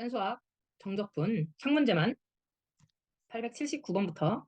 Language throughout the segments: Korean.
센수학 정적분 창문제만 879번부터.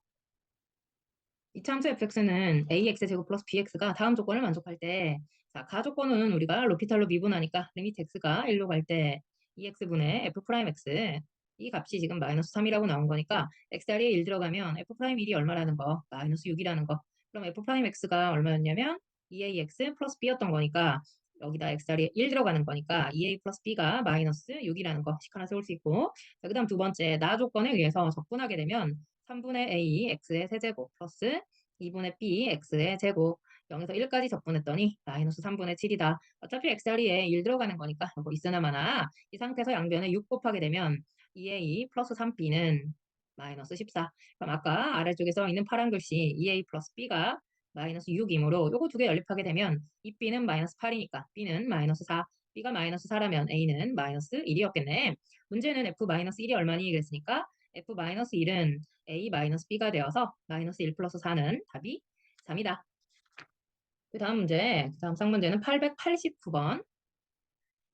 이차함수 fx는 ax 제곱 플러스 bx가 다음 조건을 만족할 때 자, 가조건은 우리가 로피탈로 미분하니까 리미트 x가 1로 갈 때 2x분의 f 프라임 x. 이 값이 지금 마이너스 3이라고 나온 거니까 x 자리에 1 들어가면 f 프라임 1이 얼마라는 거 마이너스 6이라는 거. 그럼 f 프라임 x가 얼마였냐면 2ax 플러스 b였던 거니까 여기다 x 자리에 1 들어가는 거니까 2a 플러스 b가 마이너스 6이라는 거 식 하나 세울 수 있고 자, 그 다음 두 번째 나 조건에 의해서 적분하게 되면 3분의 a x의 세제곱 플러스 2분의 b x의 제곱 0에서 1까지 적분했더니 마이너스 3분의 7이다. 어차피 x자리에 1 들어가는 거니까 이거 있으나 마나 이 상태에서 양변에 6 곱하게 되면 2a 플러스 3b는 마이너스 14. 그럼 아까 아래쪽에 써 있는 파란 글씨 2a 플러스 b가 마이너스 6이므로 요거 두 개 연립하게 되면 이 b는 마이너스 8이니까 b는 마이너스 4. b가 마이너스 4라면 a는 마이너스 1이었겠네. 문제는 f 마이너스 1이 얼마니 그랬으니까 f 마이너스 1은 a 마이너스 b가 되어서 마이너스 1 플러스 4는 답이 3이다. 그 다음 문제, 그 다음 쌍문제는 889번.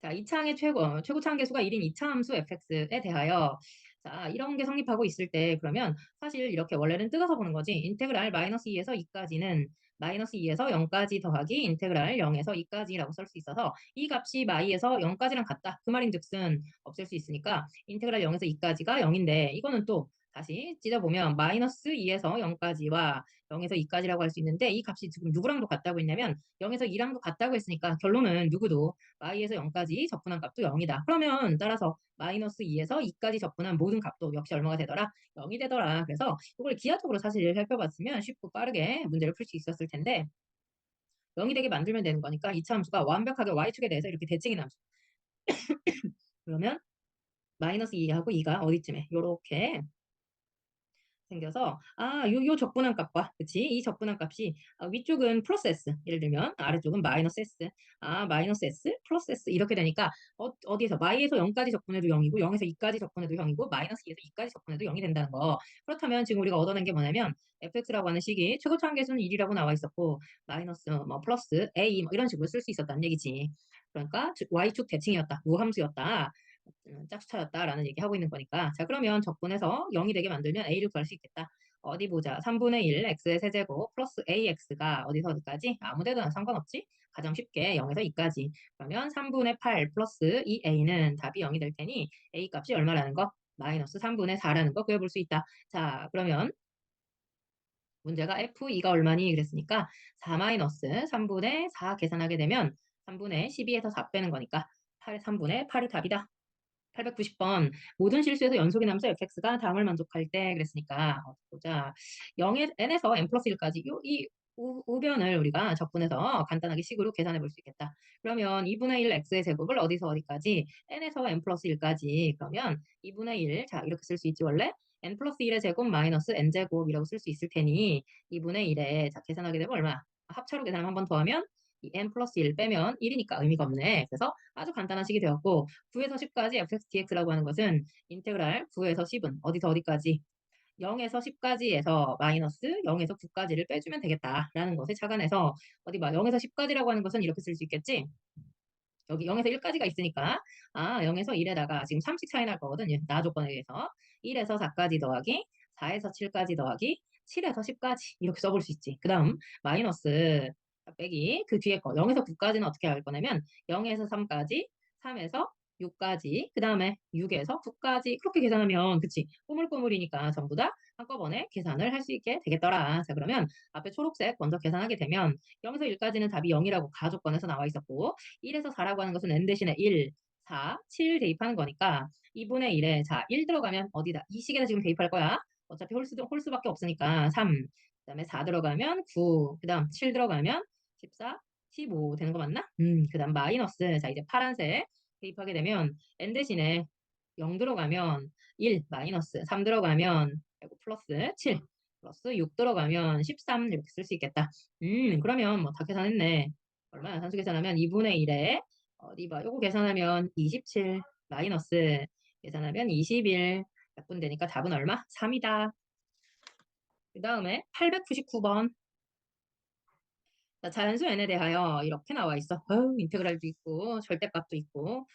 자, 이차항의 최고, 최고 차항계수가 1인 이차 함수 fx에 대하여 자, 이런 게 성립하고 있을 때 그러면 사실 이렇게 원래는 뜯어서 보는 거지. 인테그랄 마이너스 2에서 2까지는 마이너스 2에서 0까지 더하기 인테그랄 0에서 2까지라고 쓸 수 있어서 이 값이 마이에서 0까지랑 같다. 그 말인 즉슨 없앨 수 있으니까 인테그랄 0에서 2까지가 0인데 이거는 또 다시 찢어보면 마이너스 2에서 0까지와 0에서 2까지라고 할 수 있는데 이 값이 지금 누구랑도 같다고 했냐면 0에서 2랑도 같다고 했으니까 결론은 누구도 y에서 0까지 적분한 값도 0이다. 그러면 따라서 마이너스 2에서 2까지 적분한 모든 값도 역시 얼마가 되더라? 0이 되더라. 그래서 이걸 기하적으로 사실 살펴봤으면 쉽고 빠르게 문제를 풀 수 있었을 텐데 0이 되게 만들면 되는 거니까 이차 함수가 완벽하게 y축에 대해서 이렇게 대칭이 남수. 그러면 마이너스 2하고 2가 어디쯤에? 요렇게 생겨서 아, 요, 요 적분한 값과 그치? 이 적분한 값이 아, 위쪽은 s. 예를 들면 아래쪽은 마이너스 s. 아 마이너스 s s 이렇게 되니까 어, 어디에서 y에서 0까지 적분해도 0이고 0에서 2까지 적분해도 0이고 마이너스 2에서 2까지 적분해도 0이 된다는 거. 그렇다면 지금 우리가 얻어낸 게 뭐냐면 fx라고 하는 식이 최고 차항계수는 1이라고 나와 있었고 마이너스 뭐 플러스 a 뭐 이런 식으로 쓸 수 있었다는 얘기지. 그러니까 y축 대칭이었다. 우함수였다. 음, 짝수차였다라는 얘기하고 있는 거니까 자 그러면 적분해서 0이 되게 만들면 a를 구할 수 있겠다. 어디 보자. 3분의 1 x의 세제곱 플러스 ax가 어디서 어디까지? 아무 데나 상관없지? 가장 쉽게 0에서 2까지. 그러면 3분의 8 플러스 2a는 답이 0이 될 테니 a 값이 얼마라는 거? 마이너스 3분의 4라는 거 구해볼 수 있다. 자 그러면 문제가 f2가 얼마니? 그랬으니까 4 마이너스 3분의 4 계산하게 되면 3분의 12에서 4 빼는 거니까 8의 3분의 8이 답이다. 890번 모든 실수에서 연속의 남수 fx가 다음을 만족할 때 그랬으니까. 어, 보자. 0에 n에서 n 플러스 1까지. 요, 이 우, 우변을 우리가 적분해서 간단하게 식으로 계산해 볼 수 있겠다. 그러면 2분의 1 x의 제곱을 어디서 어디까지? n에서 n 플러스 1까지. 그러면 2분의 1 자 이렇게 쓸 수 있지. 원래 n 플러스 1의 제곱 마이너스 n 제곱이라고 쓸 수 있을 테니 2분의 1에 자 계산하게 되면 얼마? 합차로 계산하면 한 번 더하면 이 n 플러스 1 빼면 1이니까 의미가 없네. 그래서 아주 간단한 식이 되었고 9에서 10까지 fx dx라고 하는 것은 인테그랄 9에서 10은 어디서 어디까지? 0에서 10까지에서 마이너스 0에서 9까지를 빼주면 되겠다라는 것을 착안해서 어디 봐 0에서 10까지라고 하는 것은 이렇게 쓸 수 있겠지? 여기 0에서 1까지가 있으니까 아 0에서 1에다가 지금 3씩 차이 날 거거든 나 조건에 의해서. 1에서 4까지 더하기 4에서 7까지 더하기 7에서 10까지 이렇게 써볼 수 있지. 그 다음 마이너스 빼기. 그 뒤에 거 0에서 9까지는 어떻게 할 거냐면 0에서 3까지 3에서 6까지 그 다음에 6에서 9까지 그렇게 계산하면 그치? 꼬물꼬물이니까 전부 다 한꺼번에 계산을 할 수 있게 되겠더라. 자 그러면 앞에 초록색 먼저 계산하게 되면 0에서 1까지는 답이 0이라고 가조건에서 나와 있었고 1에서 4라고 하는 것은 n 대신에 1, 4, 7 대입하는 거니까 2분의 1에 자 1 들어가면 어디다? 이 식에다 지금 대입할 거야. 어차피 홀수, 홀수밖에 없으니까 3, 그 다음에 4 들어가면 9, 그 다음 7 들어가면 14, 15 되는 거 맞나? 음, 그 다음 마이너스. 자, 이제 파란색 대입하게 되면 n 대신에 0 들어가면 1 마이너스 3 들어가면 플러스 7 플러스 6 들어가면 13 이렇게 쓸 수 있겠다. 음, 그러면 뭐 다 계산했네. 얼마야? 산수 계산하면 2분의 1에 어디 봐. 요거 계산하면 27 마이너스 계산하면 21 몇분 되니까 답은 얼마? 3이다. 그 다음에 899번 자, 자연수 n에 대하여 이렇게 나와 있어. 어우, 인테그랄도 있고 절대값도 있고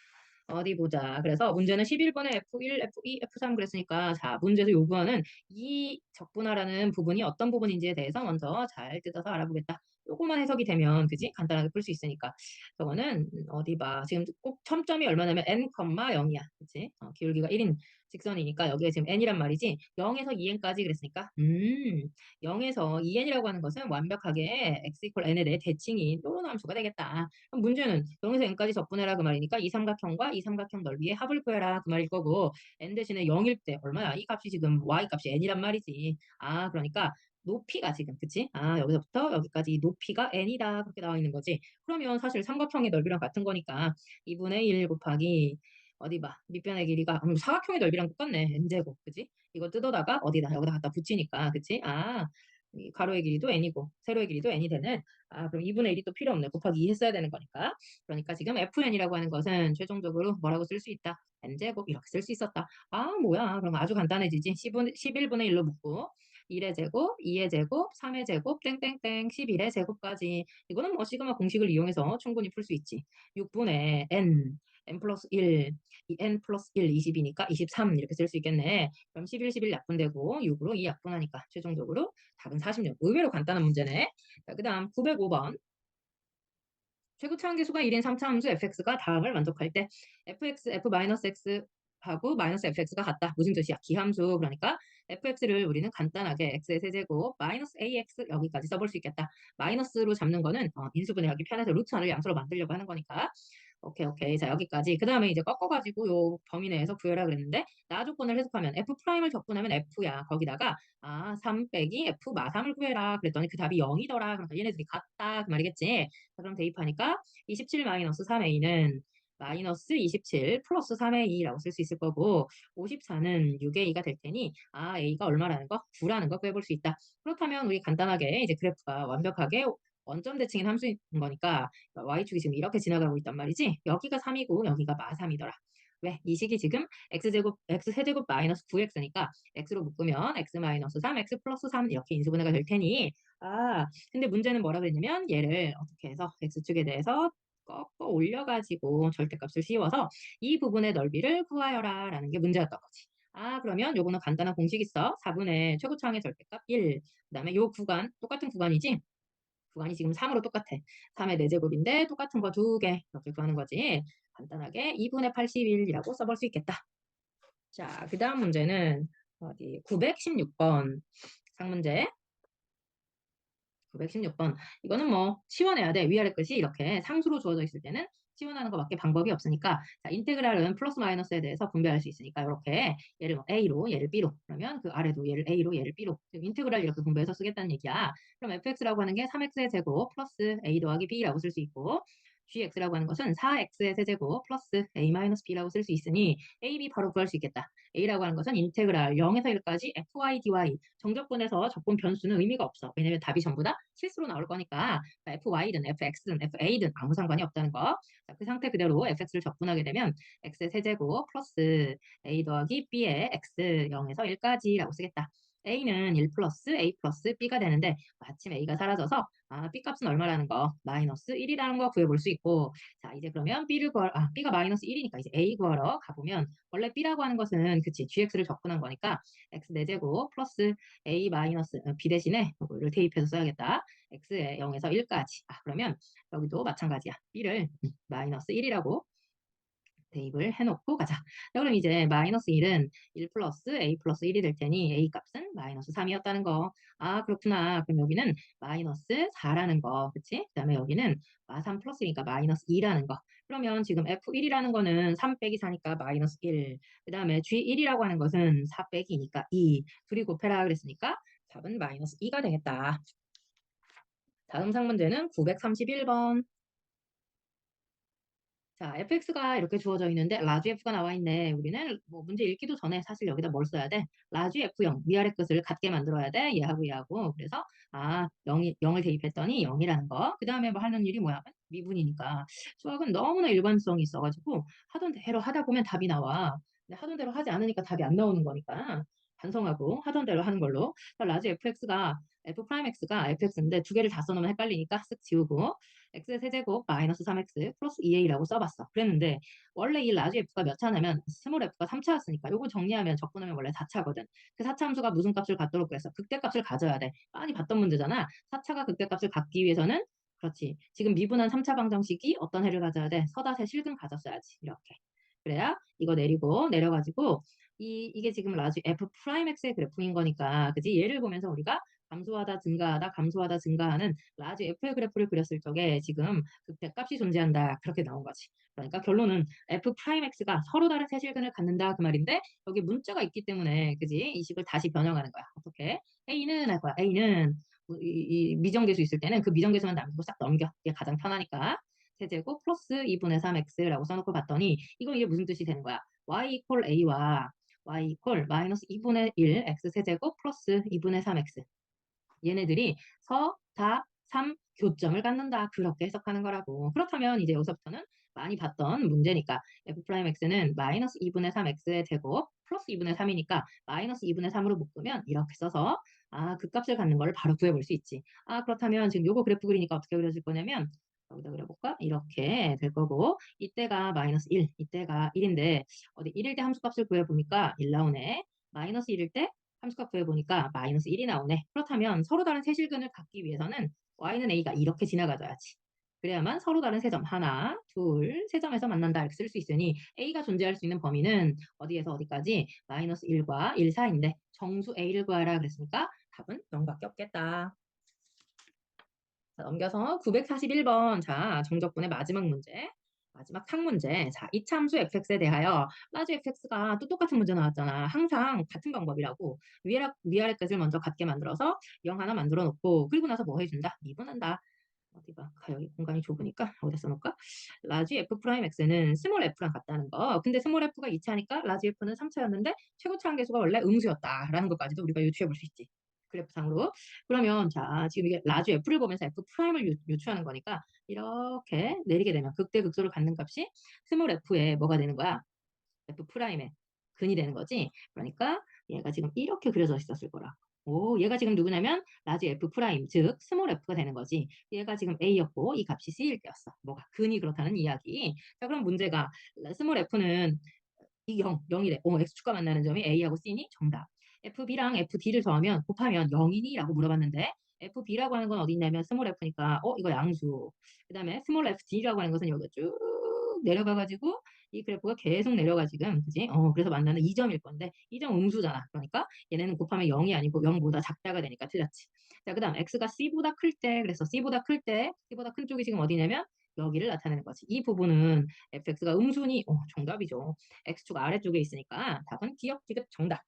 어디 보자. 그래서 문제는 11번에 F1, F2, F3 그랬으니까 자, 문제에서 요구하는 이 적분하라는 부분이 어떤 부분인지에 대해서 먼저 잘 뜯어서 알아보겠다. 요거만 해석이 되면 그지? 간단하게 풀 수 있으니까. 저거는 어디 봐. 지금 꼭 첨점이 얼마냐면 n, 0이야. 그치? 어, 기울기가 1인 직선이니까 여기에 지금 n이란 말이지. 0에서 2n까지 그랬으니까 음, 0에서 2n이라고 하는 것은 완벽하게 x 이퀄 n에 대해 대칭이 또는 함수가 되겠다. 그럼 문제는 0에서 n까지 적분해라 그 말이니까 이 삼각형과 이 삼각형 넓이의 합을 구해라 그 말일 거고 n 대신에 0일 때 얼마야? 이 값이 지금 y 값이 n이란 말이지. 아 그러니까 높이가 지금 그치? 아 여기서부터 여기까지 높이가 n이다 그렇게 나와 있는 거지. 그러면 사실 삼각형의 넓이랑 같은 거니까 2분의 1 곱하기 어디 봐? 밑변의 길이가 음, 사각형의 넓이랑 똑같네 n제곱 그치? 이거 뜯어다가 어디다? 여기다 갖다 붙이니까 그치? 아 가로의 길이도 n이고 세로의 길이도 n이 되는 아 그럼 2분의 1이 또 필요 없네. 곱하기 2 했어야 되는 거니까. 그러니까 지금 fn이라고 하는 것은 최종적으로 뭐라고 쓸 수 있다? n제곱 이렇게 쓸 수 있었다. 아 뭐야. 그럼 아주 간단해지지. 10분, 11분의 1로 묶고 1의 제곱, 2의 제곱, 3의 제곱, 땡땡땡, 11의 제곱까지. 이거는 뭐 시그마 공식을 이용해서 충분히 풀 수 있지. 6분의 n, n 플러스 1, 이 n 플러스 1, 20이니까 23 이렇게 쓸 수 있겠네. 그럼 11, 11 약분되고 6으로 2 약분하니까 최종적으로 답은 46. 의외로 간단한 문제네. 자, 그 다음 905번. 최고차 한계수가 1인 3차 함수 fx가 다음을 만족할 때 fx, f-x 하고 마이너스 fx가 같다. 무슨 뜻이야? 기함수. 그러니까 fx를 우리는 간단하게 x의 세제곱 마이너스 ax 여기까지 써볼 수 있겠다. 마이너스로 잡는 거는 어, 인수분해하기 편해서 루트 안을 양수로 만들려고 하는 거니까 오케이, 오케이. 자, 여기까지. 그 다음에 이제 꺾어가지고 요 범위 내에서 구해라 그랬는데, 나 조건을 해석하면 F'을 적분하면 F야. 거기다가, 아, 3 빼기 F 마 3을 구해라. 그랬더니 그 답이 0이더라. 그러니까 얘네들이 같다. 그 말이겠지. 자, 그럼 대입하니까 27 마이너스 3A는 마이너스 27 플러스 3의 2라고 쓸 수 있을 거고 54는 6의 2가 될 테니 아 A가 얼마라는 거? 9라는 거 구해볼 수 있다. 그렇다면 우리 간단하게 이제 그래프가 완벽하게 원점 대칭인 함수인 거니까 y축이 지금 이렇게 지나가고 있단 말이지. 여기가 3이고 여기가 마3이더라. 왜? 이 식이 지금 x제곱, x세제곱 마이너스 9x니까 x로 묶으면 x 마이너스 3, x 플러스 3 이렇게 인수분해가 될 테니 아, 근데 문제는 뭐라 그랬냐면 얘를 어떻게 해서 x축에 대해서 꺾어 올려가지고 절대값을 씌워서 이 부분의 넓이를 구하여라 라는 게 문제였던 거지. 아 그러면 요거는 간단한 공식 있어. 4분의 최고차항의 절대값 1. 그 다음에 요 구간 똑같은 구간이지. 구간이 지금 3으로 똑같아. 3의 4제곱인데 똑같은 거 두 개 이렇게 구하는 거지. 간단하게 2분의 81이라고 써볼 수 있겠다. 자, 그 다음 문제는 어디 916번 상문제 916번 이거는 뭐 치워내야 돼. 위아래 끝이 이렇게 상수로 주어져 있을 때는 치환하는 것밖에 방법이 없으니까 자, 인테그랄은 플러스 마이너스에 대해서 분배할 수 있으니까 이렇게 얘를 뭐 A로 얘를 B로 그러면 그 아래도 얘를 A로 얘를 B로 인테그랄 이렇게 분배해서 쓰겠다는 얘기야. 그럼 fx라고 하는 게 3x의 제곱 플러스 A 더하기 B라고 쓸 수 있고 gx라고 하는 것은 4x의 세제곱 플러스 a-b라고 쓸 수 있으니 a, b 바로 구할 수 있겠다. a라고 하는 것은 인테그랄 0에서 1까지 fy, dy 정적분에서 적분 변수는 의미가 없어. 왜냐면 답이 전부 다 실수로 나올 거니까 fy든 fx든 fa든 아무 상관이 없다는 거. 자, 그 상태 그대로 fx를 적분하게 되면 x의 세제곱 플러스 a 더하기 b의 x 0에서 1까지라고 쓰겠다. A는 1 플러스 a 플러스 b가 되는데 마침 a가 사라져서 아, b 값은 얼마라는 거? 마이너스 1이라는 거 구해볼 수 있고 자 이제 그러면 b를 구하 아 b가 마이너스 1이니까 이제 a 구하러 가보면 원래 b라고 하는 것은 그치 gx를 적분한 거니까 x 4제곱 플러스 a 마이너스 어, b 대신에 이거를 대입해서 써야겠다. X에 0에서 1까지. 아 그러면 여기도 마찬가지야. B를 음, 마이너스 1이라고 대입을 해놓고 가자. 자, 그럼 이제 마이너스 1은 1 플러스 a 플러스 1이 될 테니 a 값은 마이너스 3이었다는 거. 아 그렇구나. 그럼 여기는 마이너스 4라는 거. 그치? 그 다음에 여기는 마3 플러스니까 마이너스 2라는 거. 그러면 지금 f1이라는 거는 3 빼기 4니까 마이너스 1. 그 다음에 g1이라고 하는 것은 4 빼기니까 2. 둘이 곱해라 그랬으니까 답은 마이너스 2가 되겠다. 다음 상문제는 931번. 자, fx가 이렇게 주어져 있는데 라지 f가 나와 있네. 우리는 뭐 문제 읽기도 전에 사실 여기다 뭘 써야 돼? 라지 f0 위아래 끝을 같게 만들어야 돼. 얘하고 얘하고. 그래서 아 0이 0을 대입했더니 0이라는 거. 그 다음에 뭐 하는 일이 뭐야? 미분이니까 수학은 너무나 일관성이 있어가지고 하던 대로 하다 보면 답이 나와. 근데 하던 대로 하지 않으니까 답이 안 나오는 거니까 반성하고 하던 대로 하는 걸로. 라지 fx가 f 프라임 x가 fx인데 두 개를 다 써놓으면 헷갈리니까 쓱 지우고 x 세제곱 마이너스 3x 플러스 2a라고 써봤어. 그랬는데 원래 이 라지 f가 몇 차냐면 스몰 f가 3차였으니까 요거 정리하면 적분하면 원래 4차거든. 그 4차 함수가 무슨 값을 갖도록 그랬어? 극대값을 가져야 돼. 많이 봤던 문제잖아. 4차가 극대값을 갖기 위해서는 그렇지. 지금 미분한 3차 방정식이 어떤 해를 가져야 돼? 서다세 실근 가졌어야지. 이렇게. 그래야 이거 내리고 내려가지고 이, 이게 지금 라지 f 프라임 x의 그래프인 거니까 그지? 얘를 보면서 우리가 감소하다 증가하다 감소하다 증가하는 라지 f의 그래프를 그렸을 적에 지금 극대값이 존재한다 그렇게 나온 거지. 그러니까 결론은 f 프라임 x가 서로 다른 세실근을 갖는다 그 말인데 여기 문자가 있기 때문에 그지? 이 식을 다시 변형하는 거야. 어떻게? a는 할 거야. a는 이, 이 미정계수 있을 때는 그 미정계수만 남기고 싹 넘겨. 이게 가장 편하니까. 세제곱 플러스 2분의 3x라고 써놓고 봤더니 이거 이게 무슨 뜻이 되는 거야? y 이퀄 a와 y 이퀄 마이너스 2분의 1 x 세제곱 플러스 2분의 3x 얘네들이 서, 다, 3 교점을 갖는다. 그렇게 해석하는 거라고. 그렇다면 이제 여기서부터는 많이 봤던 문제니까 f'x는 마이너스 2분의 3x의 제곱 플러스 2분의 3이니까 마이너스 2분의 3으로 묶으면 이렇게 써서 아, 그 값을 갖는 걸 바로 구해볼 수 있지. 아, 그렇다면 지금 요거 그래프 그리니까 어떻게 그려질 거냐면 여기다 그려볼까? 이렇게 될 거고 이때가 마이너스 1, 이때가 1인데 어디 1일 때 함수값을 구해보니까 1 나오네. 마이너스 1일 때 함수값 구해보니까 마이너스 1이 나오네. 그렇다면 서로 다른 세실근을 갖기 위해서는 y는 a가 이렇게 지나가줘야지. 그래야만 서로 다른 세 점 하나, 둘, 세 점에서 만난다 이렇게 쓸 수 있으니 a가 존재할 수 있는 범위는 어디에서 어디까지? 마이너스 1과 1 사이인데 정수 a를 구하라 그랬으니까 답은 0밖에 없겠다. 자, 넘겨서 941번. 자, 정적분의 마지막 문제. 마지막 상문제. 자, 이차 함수 fx에 대하여 라지 fx가 또 똑같은 문제 나왔잖아. 항상 같은 방법이라고. 위아래, 위아래 끝을 먼저 같게 만들어서 0 하나 만들어 놓고 그리고 나서 뭐 해준다? 미분한다. 어디 봐. 가, 여기 공간이 좁으니까 어디다 써놓을까? 라지 f 프라임 x는 스몰 f랑 같다는 거. 근데 스몰 f가 2차니까 라지 f는 3차였는데 최고차 한계수가 원래 음수였다라는 것까지도 우리가 유추해 볼 수 있지. 그래프상으로. 그러면 자 지금 이게 라지 f를 보면서 f 프라임을 유, 유추하는 거니까 이렇게 내리게 되면 극대 극소를 갖는 값이 스몰 f에 뭐가 되는 거야? f 프라임에 근이 되는 거지. 그러니까 얘가 지금 이렇게 그려져 있었을 거라. 오, 얘가 지금 누구냐면 라지 f 프라임, 즉 스몰 f가 되는 거지. 얘가 지금 a였고 이 값이 c일 때였어. 뭐가 근이 그렇다는 이야기. 자, 그럼 문제가 스몰 f는 이 0, 0이래. 어, x축과 만나는 점이 a하고 c니 정답. Fb랑 fd를 더하면 곱하면 0이니? 라고 물어봤는데 fb라고 하는 건 어디 있냐면 스몰 f니까 어 이거 양수 그 다음에 스몰 fd라고 하는 것은 여기 쭉 내려가가지고 이 그래프가 계속 내려가 지금 그지? 어 그래서 만나는 2점일 건데 2점 음수잖아 그러니까 얘네는 곱하면 0이 아니고 0보다 작다가 되니까 틀렸지 자그 다음 x가 c보다 클 때 그래서 c보다 클 때 c보다 큰 쪽이 지금 어디냐면 여기를 나타내는 거지. 이 부분은 fx가 음수니 어, 정답이죠. x축 아래쪽에 있으니까 답은 기억, 디귿 정답.